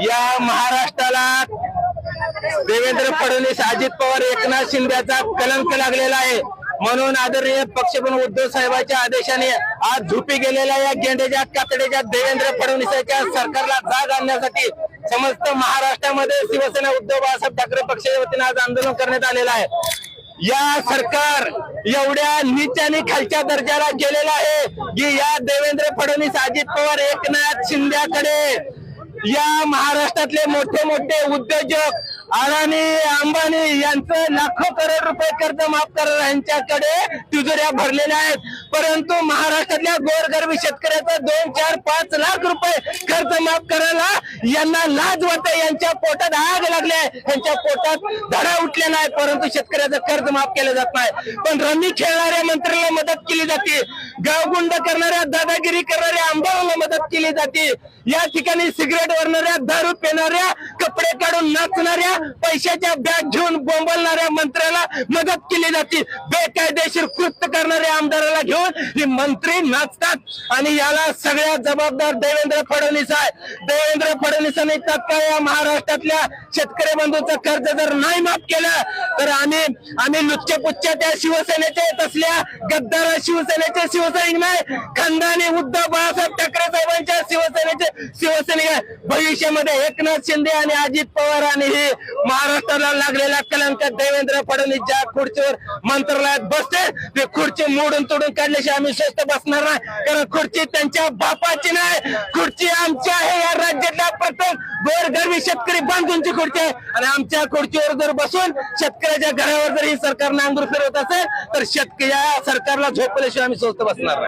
या महाराष्ट्राला देवेंद्र फडणवीस अजित पवार एकनाथ शिंदेचा कलंक लागलेला आहे. म्हणून आदरणीय पक्षप्रमुख उद्धव साहेबांच्या आदेशाने आज झोपी गेलेल्या या गेंड्याच्या कातडीच्या देवेंद्र फडणवीसाच्या सरकारला जाग आणण्यासाठी समस्त महाराष्ट्रामध्ये शिवसेना उद्धव बाळासाहेब ठाकरे पक्षाच्या वतीने आज आंदोलन करण्यात आलेलं आहे. या सरकार एवढ्या नीच आणि खालच्या दर्जाला गेलेला आहे की या देवेंद्र फडणवीस अजित पवार एकनाथ शिंद्याकडे या महाराष्ट्रातले मोठे मोठे उद्योजक अडाणी अंबानी यांचं लाखो करोड रुपये कर्ज माफ करणार यांच्याकडे तिजोऱ्या भरलेल्या आहेत. परंतु महाराष्ट्रातल्या गोरगरबी शेतकऱ्याचा दोन चार पाच लाख रुपये कर्ज माफ करायला यांना लाज वाटते. यांच्या पोटात आग लागली आहे. यांच्या पोटात धडा उठले नाही. परंतु शेतकऱ्याचं कर्ज माफ केलं जात नाही. पण रमी खेळणाऱ्या मंत्र्याला मदत केली जाते. गावगुंड करणाऱ्या दादागिरी करणाऱ्या आंबाला मदत केली जाते. या ठिकाणी सिगरेट वरणाऱ्या दारू पिणाऱ्या कपडे काढून नाचणाऱ्या पैशाच्या बॅग घेऊन बोंबलणाऱ्या मंत्र्याला मदत केली जाते. बेकायदेशीर कृत्य करणाऱ्या आमदाराला घेऊन हे मंत्री नाचतात आणि याला सगळ्यात जबाबदार देवेंद्र फडणवीस आहे. देवेंद्र फडणवीसांनी तत्काळ या महाराष्ट्रातल्या शेतकरी बंधूचं कर्ज जर नाही माफ केलं तर आम्ही आम्ही लुच्चपुच्च्या त्या शिवसेनेचे येत असल्या गद्दार शिवसेनेचे शिवसैनिक नाही. खंडाने उद्धव बाळासाहेब ठाकरे भविष्यामध्ये एकनाथ शिंदे आणि अजित पवार आणि हे महाराष्ट्राला लागलेला कलंक देवेंद्र फडणवीस ज्या खुर्चीवर मंत्रालयात बसते ते खुर्ची मोडून तोडून काढल्याशिवाय आम्ही स्वस्त बसणार नाही. कारण खुर्ची त्यांच्या बापाची नाही. खुर्ची आमची आहे या राज्यातल्या प्रथम गोरगरबी शेतकरी बांधूंची खुर्ची आहे. आणि आमच्या खुर्चीवर जर बसून शेतकऱ्याच्या घरावर जर ही सरकार नांगूर फिरवत असेल तर शेतकऱ्या सरकारला झोपल्याशिवाय आम्ही स्वस्त बसणार